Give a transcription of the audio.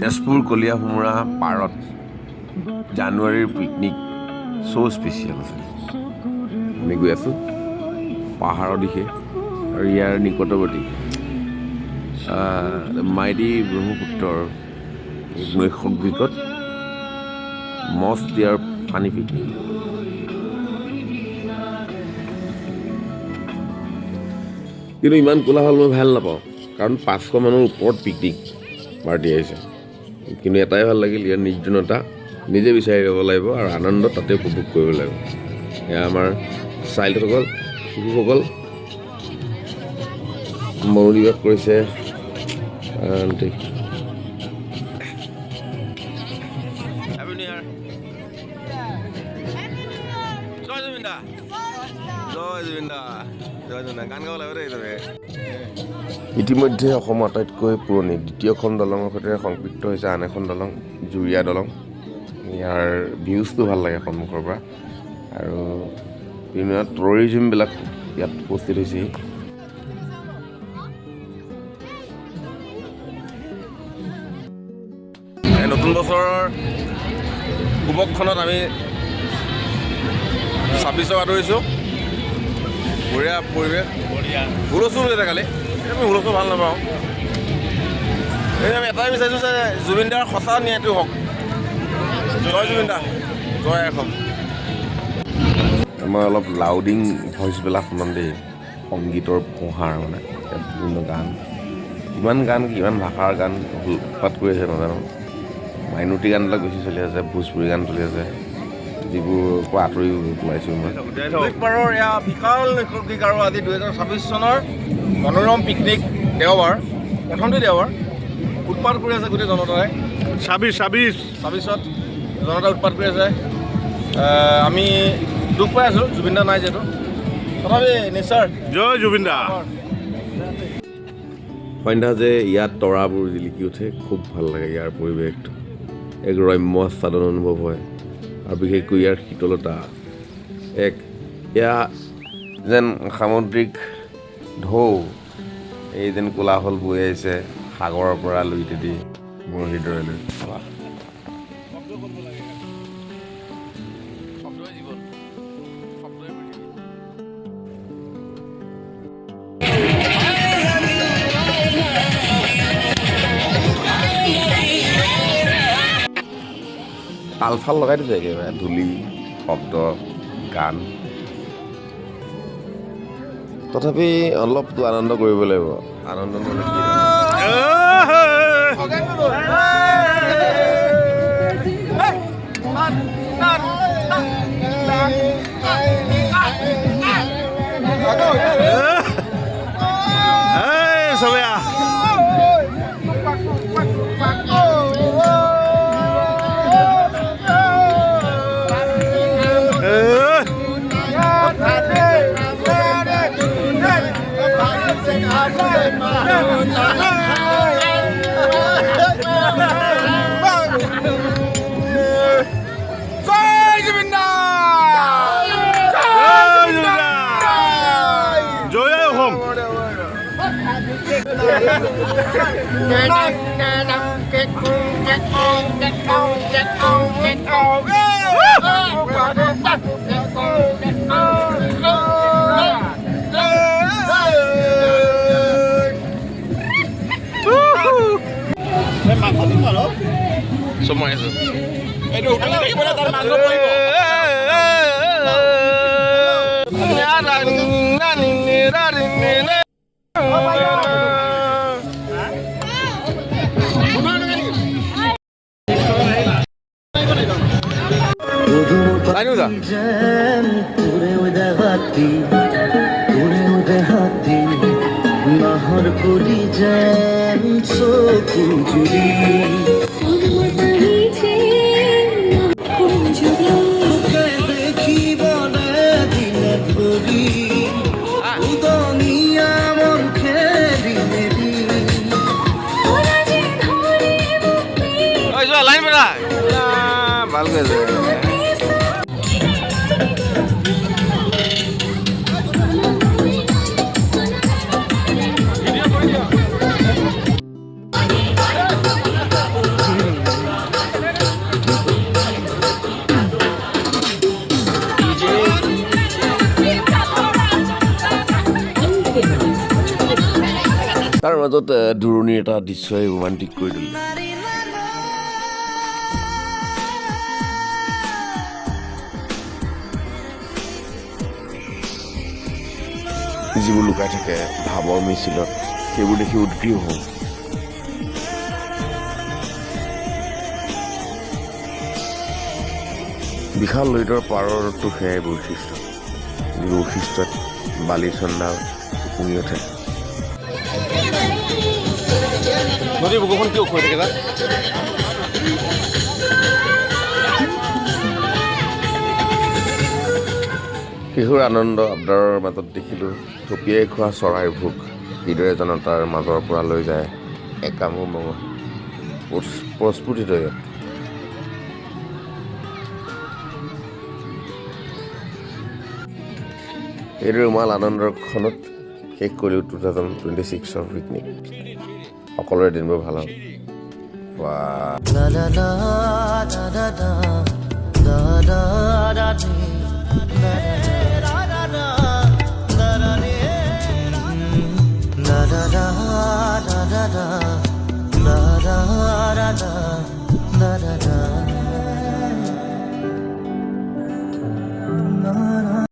তেজপুৰ কলীয়া সোমোৰা পাৰত জানুৱাৰীৰ পিকনিক চ' স্পেচিয়েল আছে। আমি গৈ আছোঁ পাহাৰৰ দিশে আৰু ইয়াৰ নিকটৱৰ্তী মাইদী ব্ৰহ্মপুত্ৰৰ নৈশ দিশত মষ্ট দিয়াৰ পানী পিকনিক কিন্তু ইমান কোলাহল মই ভাল নাপাওঁ কাৰণ পাঁচশ মানুহৰ ওপৰত পিকনিক পাৰ্টি আহিছে। কিন্তু এটাই ভালো লাগিল, ইয়াৰ নিৰ্জনতা। নিজে বিচাৰি ল'ব লাগিব আৰু আনন্দ তাতে উপভোগ কৰিব লাগিব। এয়া আমাৰ চাইল্ডসকল, শিশুসকল। মনোনিৱেশ কৰিছে। জয় জুবিন জয় জুবিন জয় জুবিন গান গাব লাগিব দেই ইতিমধ্যে অসমৰ আটাইতকৈ পুৰণি দ্বিতীয়খন দলঙৰ সৈতে সংপৃক্ত হৈছে আন এখন দলং জুৰীয়া দলং। ইয়াৰ ভিউজটো ভাল লাগে সন্মুখৰ পৰা। আৰু বিভিন্ন টুৰিজিমবিলাক ইয়াত উপস্থিত হৈছেহি। নতুন বছৰৰ শুভক্ষণত আমি ছাব্বিছক আদৰিছোঁ বঢ়িয়া পৰিৱেশ। হুলস্থুল হৈ থাকে কালি আমি হুলস্থুল ভাল নাপাওঁ এই আমি এটাই বিচাৰিছোঁ যে জুবিন দাৰ সঁচা ন্যায়টো হওক জয় জুবিন দা জয় এখন আমাৰ অলপ লাউডিং ভইচবিলাক শুনাম দেই সংগীতৰ পোহাৰ মানে বিভিন্ন গান কিমান গান কিমান ভাষাৰ গান উৎপাত কৰি আছে নাজানো মাইনৰিটি গানবিলাক বেছি চলি আছে ভোজপুৰী গান চলি আছে যিবোৰ পৰা আঁতৰি ওলাইছোঁ মই বিশাল আৰু আজি দুহেজাৰ ছাব্বিছ চনৰ মনোৰম পিকনিক দেওবাৰ প্ৰথমটো দেওবাৰ। উৎপাত কৰি আছে গোটেই জনতাই। ছাব্বিছ ছাব্বিছ ছাব্বিছত জনতাই উৎপাত কৰি আছে। আমি দুখ পাই আছোঁ জুবিন দা নাই যিহেতু। তথাপি নিশ্চয়। জয় জুবিন দা। সন্ধ্যা যে ইয়াত তৰাবোৰ জিলিকি উঠে খুব ভালো লাগে ইয়াৰ পৰিৱেশটো এক ৰম্য আস্বাদন অনুভৱ হয়। আৰু বিশেষকৈ ইয়াৰ শীতলতা। এক এয়া যেন সামুদ্ৰিক ঢৌ। এই যেন কোলাহল বৈ আহিছে, সাগৰৰ পৰা লুইতে দি মোৰ হৃদয়লৈ তাল লগাই দিছে একেবাৰে, ধূলি, শব্দ, গান। তথাপি অলপতো আনন্দ কৰিব লাগিব আনন্দ নহ'লে কি Semua itu. Eh, dulu. দা উড়ে উড়ে হাতি উড়ে উড়ে হাতি নাহর করি যেন চকুজুরি তোকে দেখি বলে দিনে আছে মাজত এ, দূৰণিৰ এটা দৃশ্যই ৰোমান্টিক কৰি দিলে যিবোৰ লুকাই থাকে ভাৱৰ মিছিলত সেইবোৰ দেখি উদ্গ্ৰীৱ হওঁ। বিশাল লৈতৰ পাৰতো সেয়াই বৈশিষ্ট্য। বৈশিষ্ট্যত বালিচন্দা উপঙি উঠে। নদীৰ বুকুখন কিয় উখৈ থাকে শিশুৰ আনন্দ আবদাৰৰ মাজত দেখিলোঁ থপিয়াই খোৱা চৰাইৰ ভোক। হৃদয় জনতাৰ মাজৰ পৰা লৈ যায় একামো মঙহ। প্ৰস্ফুটিত এইদৰে উমাল আনন্দৰ ক্ষণত শেষ কৰিলোঁ টু থাউজেণ্ড টুৱেণ্টি ছিক্সৰ পিকনিক। সকলোৰে দিনবোৰ ভালো হওক da da da